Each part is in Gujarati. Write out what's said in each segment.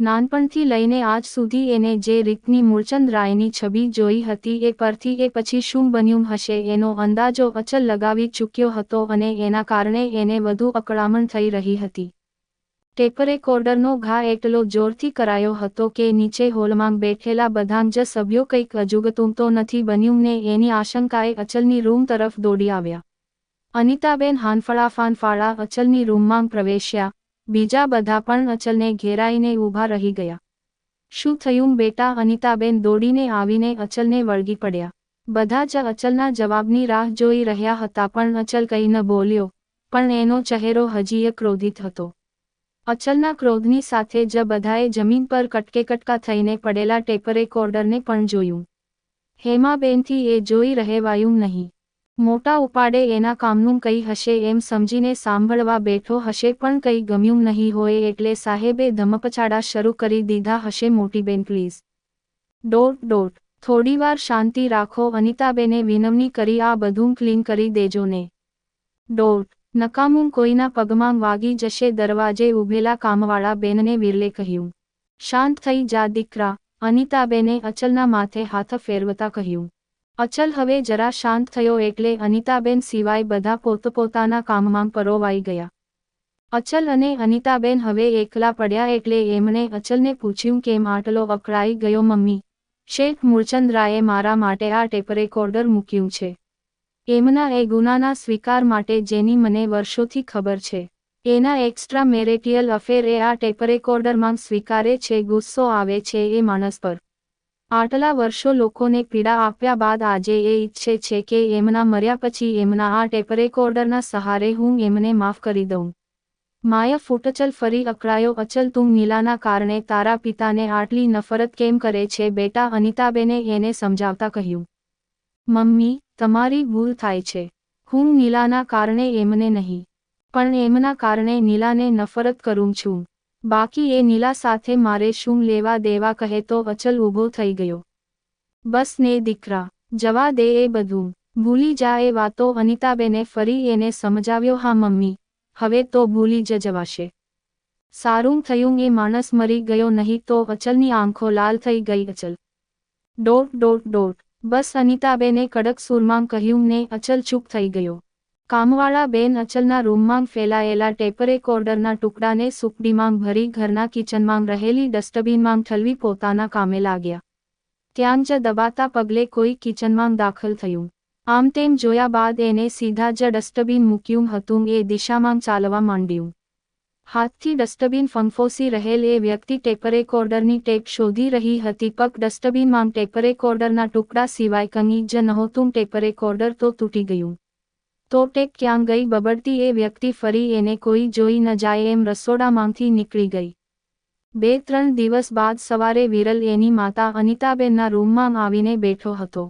નાનપણથી લઈને આજ સુધી એને જે રીતની મૂળચંદ રાયની છબી જોઈ હતી એ પરથી એ પછી શું બન્યું હશે એનો અંદાજો અચલ લગાવી ચૂક્યો હતો અને એના કારણે એને વધુ અકળામણ થઈ રહી હતી. ટેપરેકોર્ડરનો ઘા એટલો જોરથી કરાયો હતો કે નીચે હોલમાં બેઠેલા બધા જ સભ્યો કંઈક અજુગતું તો નથી બન્યું ને એની આશંકાએ અચલની રૂમ તરફ દોડી આવ્યા. અનિતાબેન હાનફળા ફાનફાળા અચલની રૂમમાં પ્રવેશ્યા. બીજા બધા પણ અચલને ઘેરાઈને ઊભા રહી ગયા. શું થયું બેટા? અનિતાબેન દોડીને આવીને અચલને વળગી પડ્યા. બધા જ અચલના જવાબની રાહ જોઈ રહ્યા હતા પણ અચલ કંઈ ન બોલ્યો, પણ એનો ચહેરો હજીય ક્રોધિત હતો. અચલના ક્રોધની સાથે જ બધાએ જમીન પર કટકે કટકા થઈને પડેલા ટેપરેકોર્ડરને પણ જોયું. હેમાબેનથી એ જોઈ રહેવાયું નહીં. મોટા ઉપાડે એના કામનું કંઈ હશે એમ સમજીને સાંભળવા બેઠો હશે પણ કંઈ ગમ્યું નહીં હોય એટલે સાહેબે ધમપછાડા શરૂ કરી દીધા હશે મોટીબેન પ્લીઝ. Dot dot. થોડીવાર શાંતિ રાખો અનિતાબેને વિનમની કરી આ બધું ક્લીન કરી દેજો ને. ડોટ. નકામું કોઈના પગમાં વાગી જશે દરવાજે ઊભેલા કામવાળા બેનને વિરલે કહ્યું. શાંત થઈ જા દીકરા, અનિતાબેને અચલના માથે હાથ ફેરવતા કહ્યું. અચલ હવે જરા શાંત થયો એટલે અનિતાબેન સિવાય બધા પોતપોતાના કામમાં પરોવાઈ ગયા. અચલ અને અનિતાબેન હવે એકલા પડ્યા એટલે એમણે અચલને પૂછ્યું, કેમ આટલો અકળાઈ ગયો મમ્મી? શેઠ મૂળચંદ્રાએ મારા માટે આ ટેપરેકોર્ડર મૂક્યું છે. એમના એ ગુનાના સ્વીકાર માટે જેની મને વર્ષોથી ખબર છે. એના એક્સ્ટ્રા મેરેટિયલ અફેર આ ટેપરેકોર્ડરમાં સ્વીકારે છે, ગુસ્સો આવે છે એ માણસ પર. આટલા વર્ષો લોકોને પીડા આપ્યા બાદ આજે એ ઈચ્છે છે કે એમના મર્યા પછી એમના આ ટેપરેકોર્ડરના સહારે હું એમને માફ કરી દઉં. માયા ફૂટચલ ફરી અકળાયો, અચલ તું નીલાના કારણે તારા પિતાને આટલી નફરત કેમ કરે છે? બેટા અનિતાબેને એને સમજાવતા કહ્યું. મમ્મી, તમારી ભૂલ થાય છે. હું નીલાના કારણે એમને નહીં, પણ એમના કારણે નીલાને નફરત કરું છું. બાકી એ નીલા સાથે મારે શું લેવા દેવા કહે તો અચલ ઊભો થઈ ગયો. બસ ને દીકરા, જવા દે એ બધું. ભૂલી જા એ વાતો અનિતાબેને ફરી એને સમજાવ્યો, હા, મમ્મી. હવે તો ભૂલી જ જવાશે. સારું થયું એ માણસ મરી ગયો નહીં તો અચલની આંખો લાલ થઈ ગઈ, અચલ. Dot dot dot. બસ અનિતાબેને કડક સુરમાં કહ્યું ને અચલ ચૂપ થઈ ગયો. કામવાળા બેન અચલના રૂમમાં ફેલાયેલા ટેપરે કોર્ડરના ટુકડાને સુકડીમાં ભરી ઘરના કિચનમાં રહેલી ડસ્ટબિનમાં ઠલવી પોતાના કામે લાગ્યા. ત્યાં જ દબાતા પગલે કોઈ કિચનમાં દાખલ થયું. આમ તેમ જોયા બાદ એને સીધા જ ડસ્ટબિન મૂક્યું હતું એ દિશામાં ચાલવા માંડ્યું. હાથથી ડસ્ટબિન ફંફોસી રહેલ એ વ્યક્તિ ટેપરે કોર્ડરની ટેપ શોધી રહી હતી. પગ ડસ્ટબિનમાં ટેપરે કોર્ડરના ટુકડા સિવાય કંઈ જ નહોતું. ટેપરે કોર્ડર તો તૂટી ગયું. તો ટેક ક્યાં ગઈ બબડતી એ વ્યક્તિ ફરી એને કોઈ જોઈ ન જાય એમ રસોડામાંથી નીકળી ગઈ. બે ત્રણ દિવસ બાદ સવારે વિરલ એની માતા અનિતાબેનના રૂમમાં આવીને બેઠો હતો.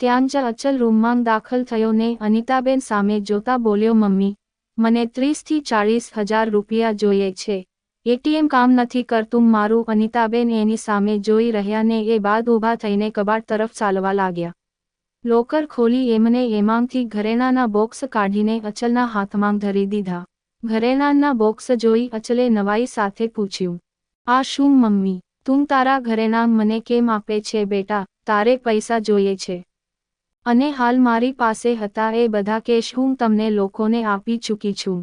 ત્યાં જ અચલ રૂમમાં દાખલ થયો ને અનિતાબેન સામે જોતા બોલ્યો, મમ્મી, મને ત્રીસથી ચાળીસ હજાર રૂપિયા જોઈએ છે. એટીએમ કામ નથી કરતું. મારું અનિતાબેન એની સામે જોઈ રહ્યા ને એ બાદ ઊભા થઈને કબાટ તરફ ચાલવા લાગ્યા. લોકર ખોલી એમને એમાંથી ઘરેણાના બોક્સ કાઢીને અચલના હાથમાં ધરી દીધા. ઘરેણાના બોક્સ જોઈ અચલે નવાઈ સાથે પૂછ્યું, આ શું મમ્મી? તું તારા ઘરેણા મને કેમ આપે છે બેટા? તારે પૈસા જોઈએ છે. અને હાલ મારી પાસે હતા એ બધા કેશ હું તમને લોકોને આપી ચૂકી છું.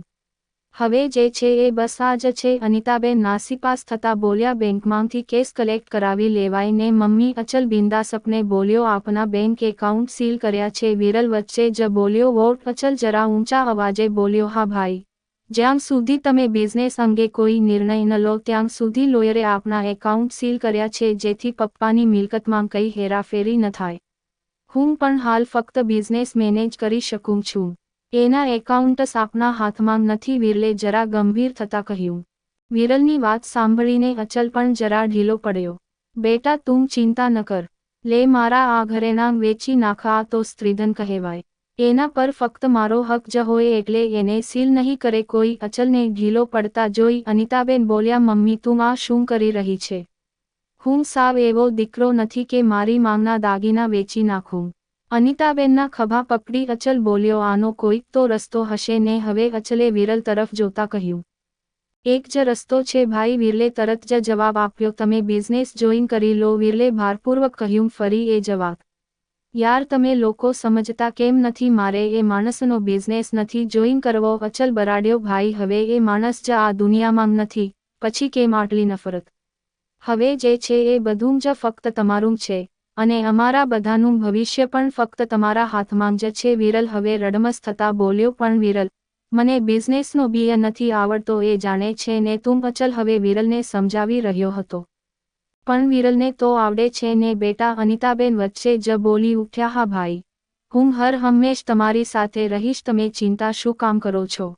હવે જે છે એ બસ આ જ છે. અનિતાબેન નાસીપાસ થતા બોલ્યા, બેંકમાંથી કેસ કલેક્ટ કરાવી લેવાય ને મમ્મી અચલ બિંદાસપને બોલ્યો, આપના બેંક એકાઉન્ટ સીલ કર્યા છે. વિરલ વચ્ચે જ બોલ્યો, વોટ? અચલ જરા ઊંચા અવાજે બોલ્યો, હા ભાઈ. જ્યાં સુધી તમે બિઝનેસ અંગે કોઈ નિર્ણય ન લો, ત્યાં સુધી લોયરે આપના એકાઉન્ટ સીલ કર્યા છે, જેથી પપ્પાની મિલકતમાં કંઈ હેરાફેરી ન થાય. હું પણ હાલ ફક્ત બિઝનેસ મેનેજ કરી શકું છું. એના એકાઉન્ટસ આપના હાથમાં નથી વિરલે જરા ગંભીર થતા કહ્યું. વિરલની વાત સાંભળીને અચલ પણ જરા ઢીલો પડ્યો. બેટા, તું ચિંતા ન કર. લે મારા આ ઘરેના વેચી નાખા તો સ્ત્રીધન કહેવાય. એના પર ફક્ત મારો હક જ હોય એટલે એને સીલ નહીં કરે કોઈ. અચલને ઢીલો પડતા જોઈ અનિતાબેન બોલ્યા, મમ્મી, તું આ શું કરી રહી છે? હું સાવ એવો દીકરો નથી કે મારી માંગના દાગીના વેચી નાખું. અનિતાબેનના ખભા પકડી અચલ બોલ્યો, આનો કોઈક તો રસ્તો હશે ને? હવે અચલે વિરલ તરફ જોતા કહ્યું. એક જ રસ્તો છે ભાઈ, વિરલે તરત જ જવાબ આપ્યો. તમે બિઝનેસ જોઈન કરી લો, વિરલે ભારપૂર્વક કહ્યું. ફરી એ જવાબ. યાર, તમે લોકો સમજતા કેમ નથી? મારે એ માણસનો બિઝનેસ નથી જોઈન કરવો. અચલ બરાડ્યો. ભાઈ, હવે એ માણસ જ આ દુનિયામાં નથી. પછી કેમ આટલી નફરત? હવે જે છે એ બધું જ ફક્ત તમારું છે. અને અમારા બધાનું ભવિષ્ય પણ ફક્ત તમારા હાથમાં જ છે. વિરલ હવે રડમસ થતા બોલ્યો, પણ વિરલ, મને બિઝનેસનો બીય નથી આવડતો, એ જાણે છે ને તું અચલ. હવે વિરલને સમજાવી રહ્યો હતો. પણ વિરલને તો આવડે છે ને બેટા, અનિતાબેન વચ્ચે જ બોલી ઉઠ્યા, હા ભાઈ, હું હર હંમેશ તમારી સાથે રહીશ, તમે ચિંતા શું કામ કરો છો?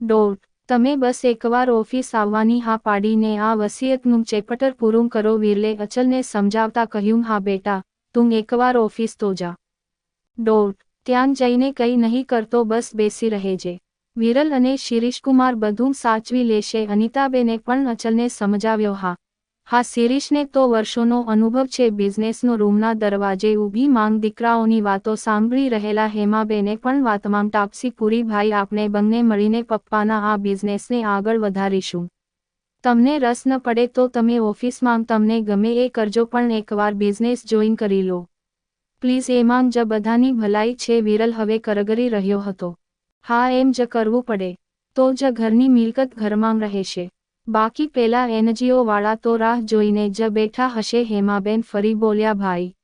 ડોટ તમે બસ એકવાર ઓફિસ આવવાની હા પાડીને આ વસિયતનું ચેપટર પૂરું કરો વિરલે અચલને સમજાવતા કહ્યું, હા બેટા, તું એકવાર ઓફિસ તો જા. ડોટ ત્યાં જઈને કંઈ નહીં કરતો, બસ બેસી રહેજે વિરલ અને શિરીષકુમાર બધું સાચવી લેશે, અનિતાબેને પણ અચલને સમજાવ્યો, હા હા, શિરીષને તો વર્ષોનો અનુભવ છે બિઝનેસનો રૂમના દરવાજે ઊભી માંગ દીકરાઓની વાતો સાંભળી રહેલા હેમાબેને પણ વાતમાં ટાપસી પૂરી, ભાઈ, આપણે બંને મળીને પપ્પાના આ બિઝનેસને આગળ વધારીશું. તમને રસ ન પડે તો તમે ઓફિસમાં તમને ગમે એ કરજો, પણ એકવાર બિઝનેસ જોઈન કરી લો. પ્લીઝ, એમાં જ બધાની ભલાઈ છે. વિરલ હવે કરગરી રહ્યો હતો. હા, એમ જ કરવું પડે. તો જ ઘરની મિલકત ઘરમાં રહેશે. બાકી પેલા એનજીઓ વાળા તો રાહ જોઈને જ બેઠા હશે હેમાબેન ફરી બોલ્યા, ભાઈ,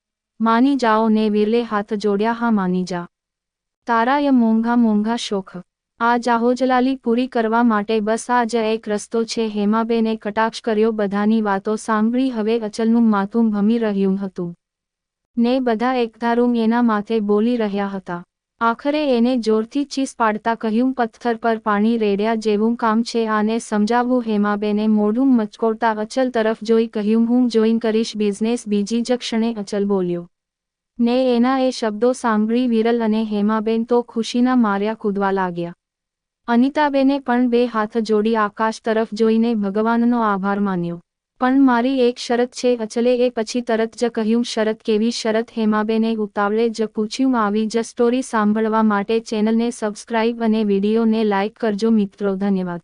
માની જાઓ ને વિરલે હાથ જોડ્યા, હા, માની જા. તારા એ મોંઘા મોંઘા શોખ. આ જાહોજલાલી પૂરી કરવા માટે બસ આ જ એક રસ્તો છે. હેમાબેને કટાક્ષ કર્યો, બધાની વાતો સાંભળી હવે અચલનું માથું ભમી રહ્યું હતું. ને બધા એકધારું એના માથે બોલી રહ્યા હતા. આખરે એને જોરથી ચીસ પાડતા કહ્યું, પથ્થર પર પાણી રેડ્યા જેવું કામ છે, આને સમજાવવું હેમાબેને મોઢું મચકોડતા અચલ તરફ જોઈ કહ્યું, હું જોઈન કરીશ બિઝનેસ બીજી જ ક્ષણે અચલ બોલ્યો. ને એના એ શબ્દો સાંભળી વિરલ અને હેમાબેન તો ખુશીના માર્યા કૂદવા લાગ્યા. અનિતાબેને પણ બે હાથ જોડી આકાશ તરફ જોઈને ભગવાનનો આભાર માન્યો. પણ મારી એક શરત છે, અચલે એ પછી તરત જ કહ્યું, શરત કેવી? શરત હેમાબેને ઉતાવળે જ પૂછ્યું આવી જ સ્ટોરી સાંભળવા માટે ચેનલને સબસ્ક્રાઇબ અને વિડીયોને લાઇક કરજો મિત્રો, ધન્યવાદ.